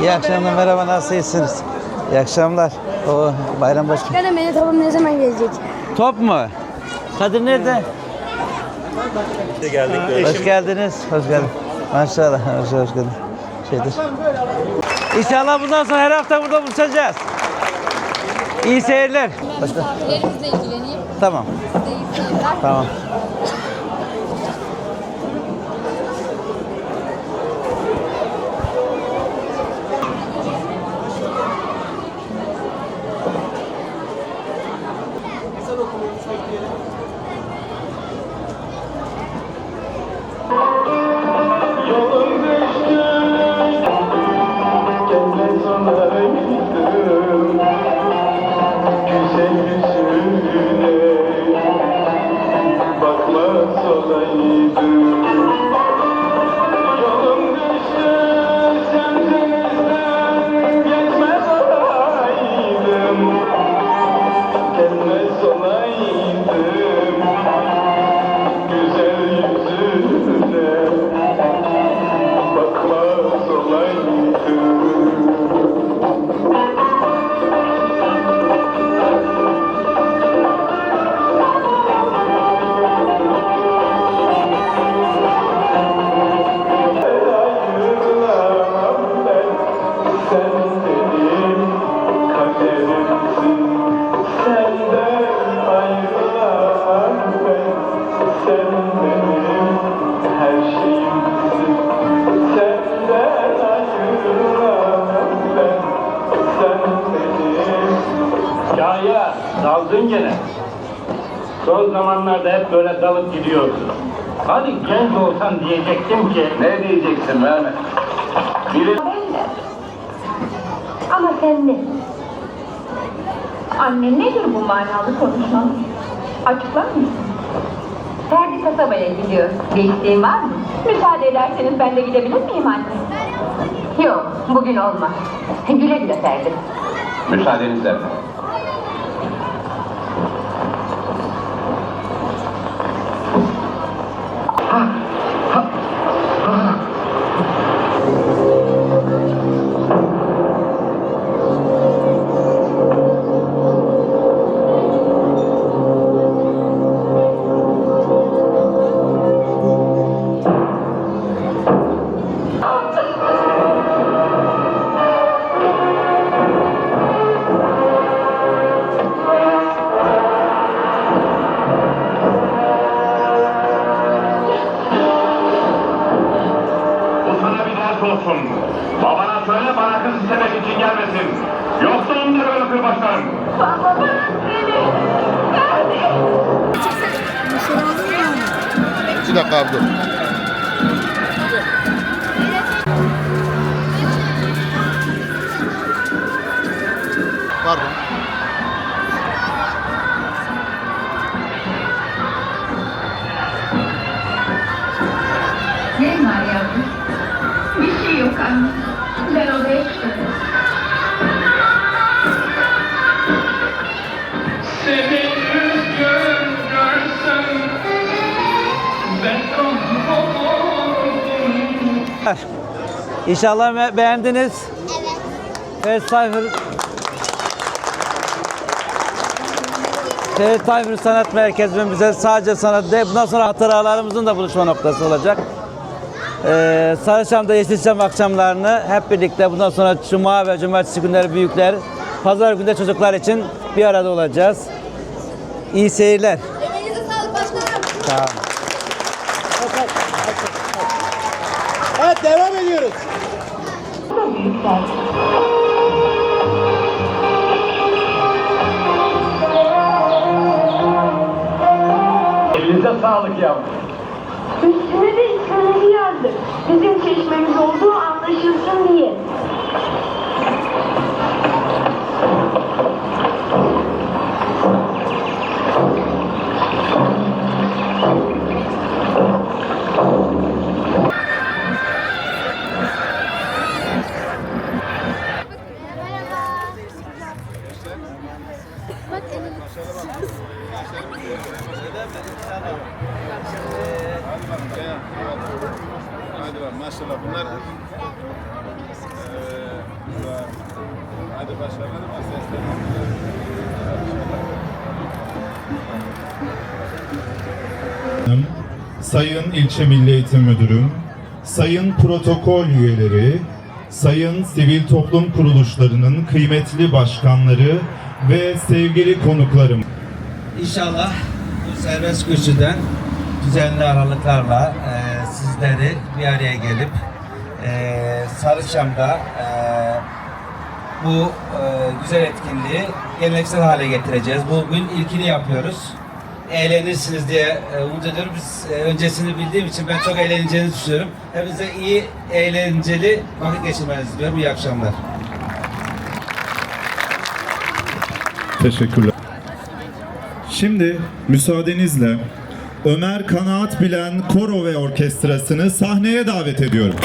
İyi akşamlar, merhaba, nasılsınız? İyi akşamlar. O bayram başı. Başkanım benim topum ne zaman gelecek? Top mu? Kadir nerede? geldik. Hoş geldiniz, hoş geldin. Maşallah, hoş, hoş geldin. Şeydir. İnşallah bundan sonra her hafta burada buluşacağız. İyi seyirler. Başka? Misafirlerimizle ilgileneyim. Tamam, Size iyi seyirler. tamam. Solange. Gene. Son zamanlarda hep böyle dalıp gidiyorsun. Hadi genç olsan diyecektim ki. Ne diyeceksin Mehmet? Biri... Ama sen ne? Anne nedir bu manalı konuşman? Açıklar mısın? Ferdi kasabaya gidiyor. Bir isteğin var mı? Müsaade ederseniz ben de gidebilir miyim anne? Yok, bugün olmaz. Güle güle Ferdi. Müsaadenizle. Bu olsun. Babana söyle bana kız istemek için gelmesin. Yoksa onu da böyle kırbaçlarım. Baba bırak beni. İki dakika abi dur. Pardon. Ben odaya. Seni üzgün görsem Ben İnşallah be- beğendiniz. Evet. Cypher. Evet Cypher Sanat Merkezi'nin bize sadece sanat değil, bundan sonra hatıralarımızın da buluşma noktası olacak. Ee, Sarıçam'da Yeşilçam akşamlarını hep birlikte bundan sonra Cuma ve Cumartesi günleri büyükler, Pazar günde çocuklar için bir arada olacağız. İyi seyirler. Emeğinize sağlık başkanım. Olun. Evet devam ediyoruz. Elinize sağlık yavrum. De yazdık seçmemiz olduğu anlaşılsın diye. Neden ben? Sen Hadi bak maşallah. Bunlar eee, hadi başarılar ama Sayın İlçe Milli Eğitim Müdürüm, Sayın protokol üyeleri, Sayın sivil toplum kuruluşlarının kıymetli başkanları ve sevgili konuklarım. İnşallah bu serbest kürsüden düzenli aralıklarla e, sizleri bir araya gelip e, Sarıçam'da e, bu e, güzel etkinliği geleneksel hale getireceğiz. Bugün ilkini yapıyoruz. Eğlenirsiniz diye e, umut ediyorum. Biz e, öncesini bildiğim için ben çok eğleneceğinizi düşünüyorum. Hepinize iyi, eğlenceli vakit geçirmenizi diliyorum. İyi akşamlar. Teşekkürler. Şimdi müsaadenizle Ömer Kanaat Bilen Koro ve Orkestrası'nı sahneye davet ediyorum.